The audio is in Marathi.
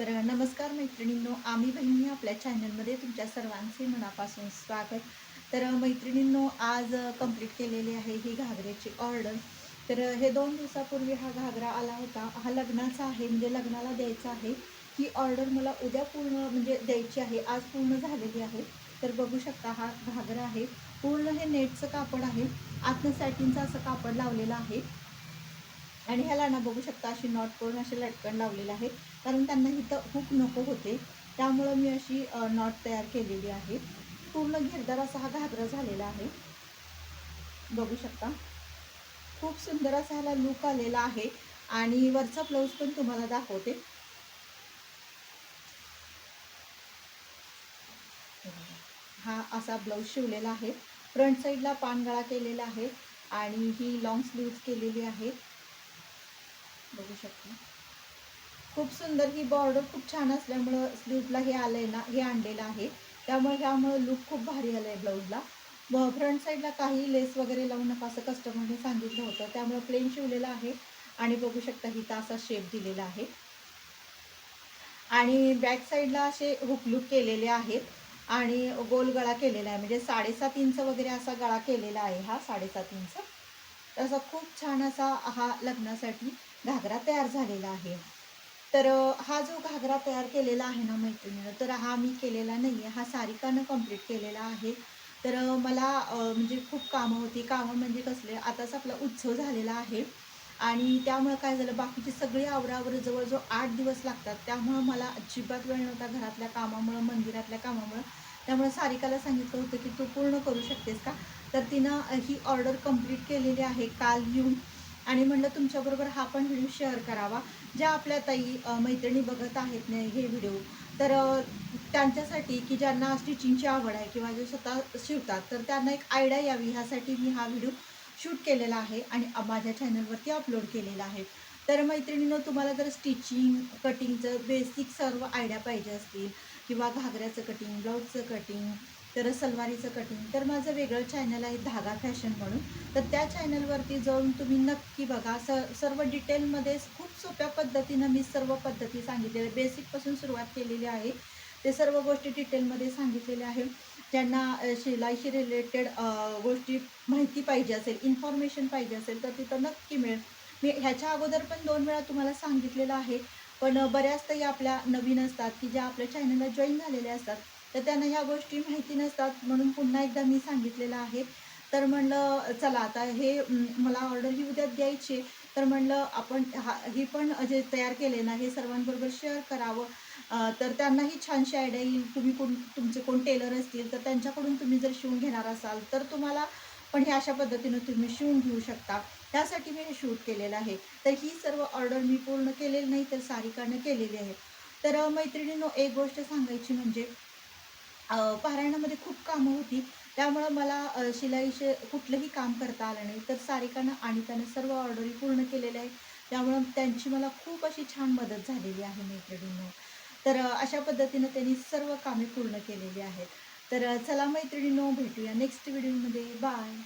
तर नमस्कार मैत्रिणींनो आम्ही बहिणी आपल्या चॅनलमध्ये तुमच्या सर्वांचे मनापासून स्वागत. तर मैत्रिणींनो आज कंप्लीट केलेली आहे ही घागऱ्याची ऑर्डर तर हे दोन दिवसापूर्वी हा घागरा आला होता. हा लग्नाचा आहे म्हणजे लग्नाला द्यायचा आहे. ही ऑर्डर मला उद्या पूर्ण म्हणजे द्यायची आहे. आज पूर्ण झालेली आहे. तर बघू शकता हा घागरा आहे. पूर्ण हे नेटचं कापड आहे. आतनं सॅटिनचं असं कापड लावलेलं आहे. आणि ह्याला ना बघू शकता अशी नॉट करून असे लटकन लावलेलं आहे कारण त्यांना इथं हुक नको होते. त्यामुळं मी अशी नॉट तयार केलेली आहे. पूर्ण घेरदार असा हा घागरा झालेला आहे. बघू शकता. खूप सुंदर असा ह्याला लुक आलेला आहे. आणि वरचा ब्लाऊज पण तुम्हाला दाखवते. हा असा ब्लाऊज शिवलेला आहे. फ्रंट साईडला पानगळा केलेला आहे. आणि ही लॉंग स्लीव्ज केलेली आहे. बघू शकता. खूप सुंदर ही बॉर्डर खूप छान असल्यामुळं स्लीवला हे आलंय ना हे आणलेलं आहे. त्यामुळे ह्यामुळं लुक खूप भारी आलं आहे ब्लाऊजला फ्रंट साईडला काही लेस वगैरे लावू नका असं कस्टमरने सांगितलं होतं. त्यामुळे प्लेन शिवलेलं आहे. आणि बघू शकता हिता असा शेप दिलेला आहे. आणि बॅक साईडला असे हुकलूक केलेले आहेत. आणि गोल गळा केलेला आहे. म्हणजे साडेसात इंच वगैरे असा गळा केलेला आहे हा साडेसात इंच. असा खूप छान असा हा लग्नासाठी घागरा तयार झालेला आहे. तर हा जो घागरा तयार केलेला आहे ना मैत्रिणीनं तर हा मी केलेला नाही आहे हा सारिकानं कंप्लीट केलेला आहे. तर मला म्हणजे खूप कामं होती. कामं म्हणजे कसले आताच आपला उत्सव झालेला आहे. आणि त्यामुळं काय झालं बाकीची सगळी आवरावर जवळजवळ आठ दिवस लागतात त्यामुळं मला अजिबात वेळ नव्हता घरातल्या कामामुळं मंदिरातल्या कामामुळं. त्यामुळे सारिकाला सांगितलं होतं की तू पूर्ण करू शकतेस का? तर तिनं ही ऑर्डर कंप्लीट केलेली आहे काल येऊन. आणि म्हणलं तुमच्याबरोबर हा पण व्हिडिओ शेअर करावा. ज्या आपल्या ताई मैत्रिणी बघत आहेत ना हे व्हिडिओ तर त्यांच्यासाठी की ज्यांना स्टिचिंगची आवड आहे किंवा जे स्वतः शिवतात तर त्यांना एक आयडिया यावी. ह्यासाठी मी हा व्हिडिओ शूट केलेला आहे आणि माझ्या चॅनलवरती अपलोड केलेला आहे. तर मैत्रिणीनं तुम्हाला जर स्टिचिंग कटिंगचं बेसिक सर्व आयडिया पाहिजे असतील किंवा घागऱ्याचं कटिंग ब्लाऊजचं कटिंग तर सलवारीचं कटिंग तर माझं वेगळं चॅनल आहे धागा फॅशन म्हणून. तर त्या चॅनलवरती जाऊन तुम्ही नक्की बघा. स सर्व डिटेलमध्ये खूप सोप्या पद्धतीनं मी सर्व पद्धती सांगितलेल्या बेसिकपासून सुरुवात केलेली आहे. ते सर्व गोष्टी डिटेलमध्ये सांगितलेल्या आहे ज्यांना शिलाईशी रिलेटेड गोष्टी माहिती पाहिजे असेल इन्फॉर्मेशन पाहिजे असेल तर तिथं नक्की मिळेल. मी ह्याच्या अगोदर पण दोन वेळा तुम्हाला सांगितलेलं आहे. पण बऱ्याच ताई आपल्या नवीन असतात की ज्या आपल्या चॅनलला जॉईन झालेल्या असतात. तर त्यांना ह्या गोष्टी माहिती नसतात म्हणून पुन्हा एकदा मी सांगितलेलं आहे. तर म्हणलं चला आता हे मला ऑर्डर ही उद्या द्यायची तर म्हणलं आपण हा ही पण जे तयार केले ना हे सर्वांबरोबर शेअर करावं. तर त्यांनाही छानशी आयडिया येईल. तुम्ही कोण तुमचे कोण टेलर असतील तर त्यांच्याकडून तुम्ही जर शिवून घेणार असाल तर तुम्हाला पण हे अशा पद्धतीनं तुम्ही शिवून घेऊ शकता. त्यासाठी मी हे शूट केलेलं आहे. तर ही सर्व ऑर्डर मी पूर्ण केलेली नाही तर सारिकानं केलेली आहे. तर मैत्रिणींनो एक गोष्ट सांगायची म्हणजे पारायणामध्ये खूप कामं होती. त्यामुळं मला शिलाईचे कुठलंही काम करता आलं नाही. तर सारिकानं आणि त्यानं सर्व ऑर्डरी पूर्ण केलेल्या आहे. त्यामुळं त्यांची मला खूप अशी छान मदत झालेली आहे मैत्रिणींनो. तर अशा पद्धतीनं त्यांनी सर्व कामे पूर्ण केलेली आहेत. तर चला मैत्रिणींनो भेटूया नेक्स्ट व्हिडिओमध्ये बाय